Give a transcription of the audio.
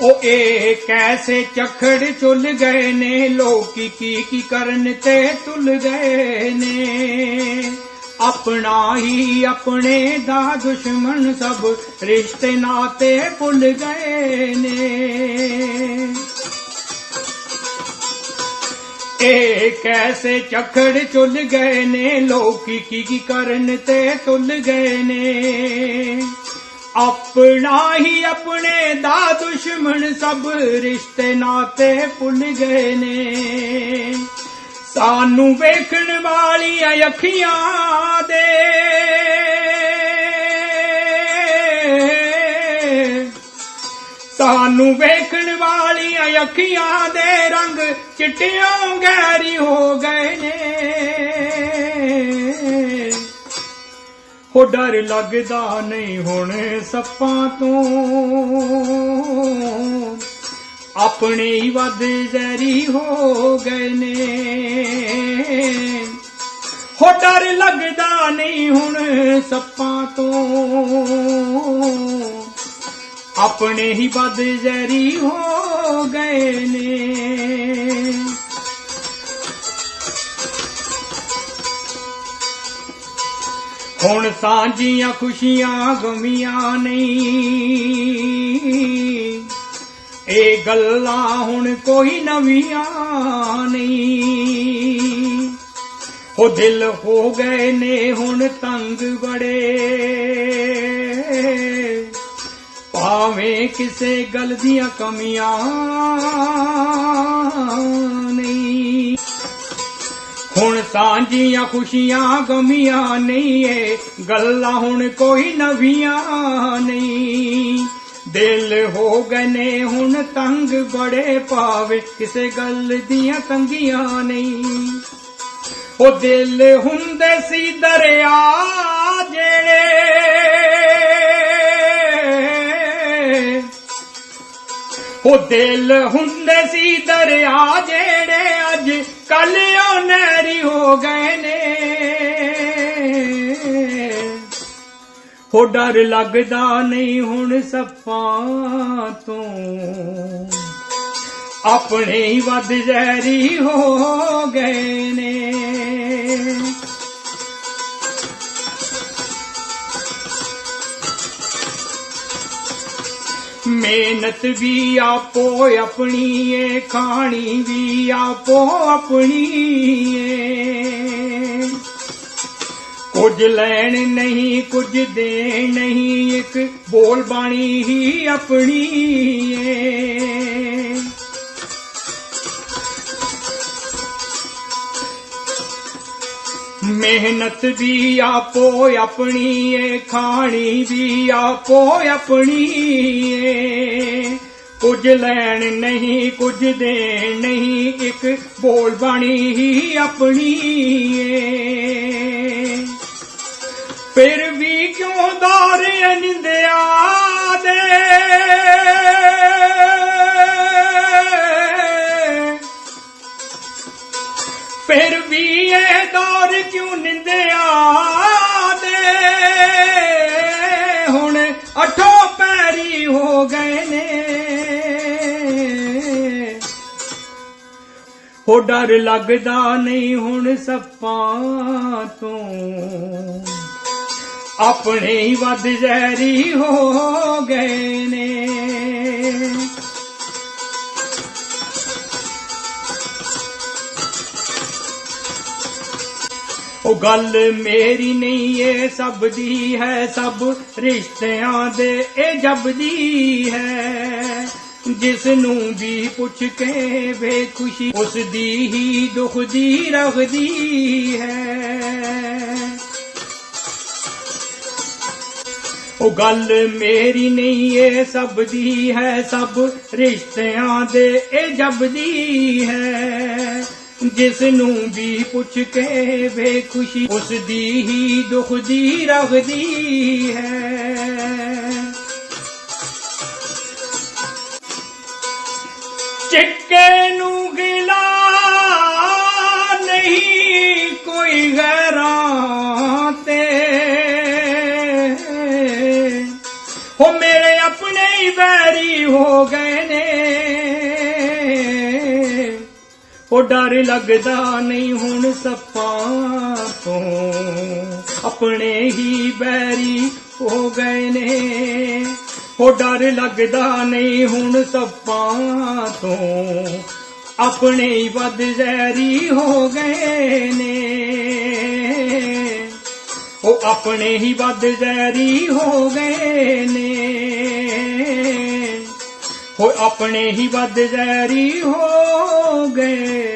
ਉਹ ਇਹ ਕੈਸੇ ਚਖੜ ਚੁੱਲ ਗਏ ਨੇ? ਲੋਕੀ ਕੀ ਕੀ ਕਰਨ ਤੇ ਤੁਲ ਗਏ ਨੇ? ਆਪਣਾ ਹੀ ਆਪਣੇ ਦਾ ਦੁਸ਼ਮਣ ਸਭ ਰਿਸ਼ਤੇ ਨਾਤੇ ਭੁੱਲ ਗਏ ਨੇ। ਇਹ ਕੈਸੇ ਚਖੜ ਚੁੱਲ ਗਏ ਨੇ? ਲੋਕੀ ਕੀ ਕੀ ਕਰਨ ਤੇ ਤੁਲ ਗਏ ਨੇ? ਆਪਣਾ ਹੀ ਆਪਣੇ ਦਾ ਦੁਸ਼ਮਣ ਸਭ ਰਿਸ਼ਤੇ ਨਾਤੇ ਭੁੱਲ ਗਏ ਨੇ। ਸਾਨੂੰ ਵੇਖਣ ਵਾਲੀਆਂ ਅੱਖੀਆਂ ਦੇ। ਸਾਨੂੰ ਵੇਖਣ ਵਾਲੀਆਂ ਅੱਖੀਆਂ ਦੇ ਰੰਗ ਚਿੱਟਿਆਂ ਗੈਰੀ ਹੋ ਗਏ ਨੇ। ਹੋ ਡਰ ਲੱਗਦਾ ਨਹੀਂ ਹੁਣ ਸੱਪਾਂ ਤੋਂ। ਆਪਣੇ ਹੀ ਵੱਧ ਜ਼ਹਿਰੀ ਹੋ ਗਏ ਨੇ। ਹੋ ਡਰ ਲੱਗਦਾ ਨਹੀਂ ਹੁਣ ਸੱਪਾਂ ਤੋਂ। ਆਪਣੇ ਹੀ ਵੱਧ ਜ਼ਹਿਰੀ ਹੋ ਗਏ ਨੇ। ਸਾਂਝੀਆਂ ਖੁਸ਼ੀਆਂ ਗਮੀਆਂ ਨਹੀਂ। ਇਹ ਗੱਲਾਂ ਹੁਣ ਕੋਈ ਨਵੀਆਂ ਨਹੀਂ। ਹੋ ਦਿਲ ਹੋ ਗਏ ਨੇ ਹੁਣ ਤੰਗ ਬੜੇ। ਭਾਵੇਂ ਕਿਸੇ ਗੱਲ ਦੀਆਂ ਕਮੀਆਂ ਨਹੀਂ। ਹੁਣ ਸਾਂਝੀਆਂ ਖੁਸ਼ੀਆਂ ਗਮੀਆਂ ਨਹੀਂ ਏ, ਗੱਲਾਂ ਹੁਣ ਕੋਈ ਨਵੀਆਂ ਨਹੀਂ। ਦਿਲ ਹੋ ਗਏ ਨੇ ਹੁਣ ਤੰਗ, ਬੜੇ ਪਾਵੇ ਕਿਸੇ ਗੱਲ ਦੀਆਂ ਤੰਗੀਆਂ ਨਹੀਂ। ਉਹ ਦਿਲ ਹੁੰਦੇ ਸੀ ਦਰਿਆ ਜਿਹੜੇ ਉਹ ਦਿਲ ਹੁੰਦੇ ਸੀ ਦਰਿਆ ਜਿਹੜੇ ਅੱਜ ਕੱਲ ਉਹ ਨਹਿਰੀ ਹੋ ਗਏ ਨੇ। ਹੋ ਡਰ ਲੱਗਦਾ ਨਹੀਂ ਹੁਣ ਸੱਪਾਂ ਤੋਂ। ਆਪਣੇ ਹੀ ਵੱਧ ਜ਼ਹਿਰੀ ਹੋ ਗਏ ਨੇ। ਮਿਹਨਤ ਵੀ ਆਪੋ ਆਪਣੀ ਏ, ਖਾਣੀ ਵੀ ਆਪੋ ਆਪਣੀ ਏ। ਕੁਝ ਲੈਣ ਨਹੀਂ, ਕੁਝ ਦੇਣ ਨਹੀਂ, ਇੱਕ ਬੋਲ ਬਾਣੀ ਹੀ ਆਪਣੀ ਏ। ਮਿਹਨਤ ਵੀ ਆਪੋ ਆਪਣੀ ਏ, ਖਾਣੀ ਵੀ ਆਪੋ ਆਪਣੀ ਏ। ਕੁਝ ਲੈਣ ਨਹੀਂ, ਕੁਝ ਦੇਣ ਨਹੀਂ, ਇੱਕ ਬੋਲ ਬਾਣੀ ਹੀ ਆਪਣੀ ਏ। ਫਿਰ ਵੀ ਕਿਉਂ ਦਾਰ ਨਿੰਦਿਆ ਦੇ? ਹੋ ਗਏ ਨੇ। ਹੋ ਡਰ ਲੱਗਦਾ ਨਹੀਂ ਹੁਣ ਸੱਪਾਂ ਤੋਂ। ਆਪਣੇ ਹੀ ਵੱਧ ਜ਼ਹਿਰੀ ਹੋ ਗਏ ਨੇ। ਉਹ ਗੱਲ ਮੇਰੀ ਨਹੀਂ ਏ ਸਭ ਦੀ ਹੈ, ਸਭ ਰਿਸ਼ਤਿਆਂ ਦੇ, ਇਹ ਜਬਦੀ ਹੈ। ਜਿਸ ਨੂੰ ਵੀ ਪੁੱਛ ਕੇ ਵੇ ਖੁਸ਼ੀ ਉਸ ਦੀ ਹੀ ਦੁੱਖ ਦੀ ਰਗਦੀ ਹੈ। ਉਹ ਗੱਲ ਮੇਰੀ ਨਹੀਂ ਏ ਸਭ ਦੀ ਹੈ, ਸਭ ਰਿਸ਼ਤਿਆਂ ਦੇ, ਇਹ ਜਬਦੀ ਹੈ। ਜਿਸ ਨੂੰ ਵੀ ਪੁੱਛ ਕੇ ਵੇ ਖੁਸ਼ੀ, ਉਸ ਦੀ ਹੀ ਦੁੱਖ ਦੀ ਰਗਦੀ ਹੈ। ਚਿੱਕੇ ਨੂੰ ਗਿਲਾ ਨਹੀਂ ਕੋਈ ਗੈਰਾਂ ਤੇ। ਹੋ ਮੇਰੇ ਆਪਣੇ ਵੈਰੀ ਹੋ ਗਏ ਨੇ। ਉਹ ਡਰ ਲੱਗਦਾ ਨਹੀਂ ਹੁਣ ਸੱਪਾਂ ਤੋਂ। ਆਪਣੇ ਹੀ ਬੈਰੀ ਹੋ ਗਏ ਨੇ। ਉਹ ਡਰ ਲੱਗਦਾ ਨਹੀਂ ਹੁਣ ਸੱਪਾਂ ਤੋਂ। ਆਪਣੇ ਹੀ ਵੱਧ ਜ਼ਹਿਰੀ ਹੋ ਗਏ ਨੇ। ਉਹ ਆਪਣੇ ਹੀ ਵੱਧ ਜ਼ਹਿਰੀ ਹੋ ਗਏ ਨੇ। ਉਹ ਆਪਣੇ ਹੀ ਵੱਧ ਜ਼ਹਿਰੀ ਹੋ ਗਏ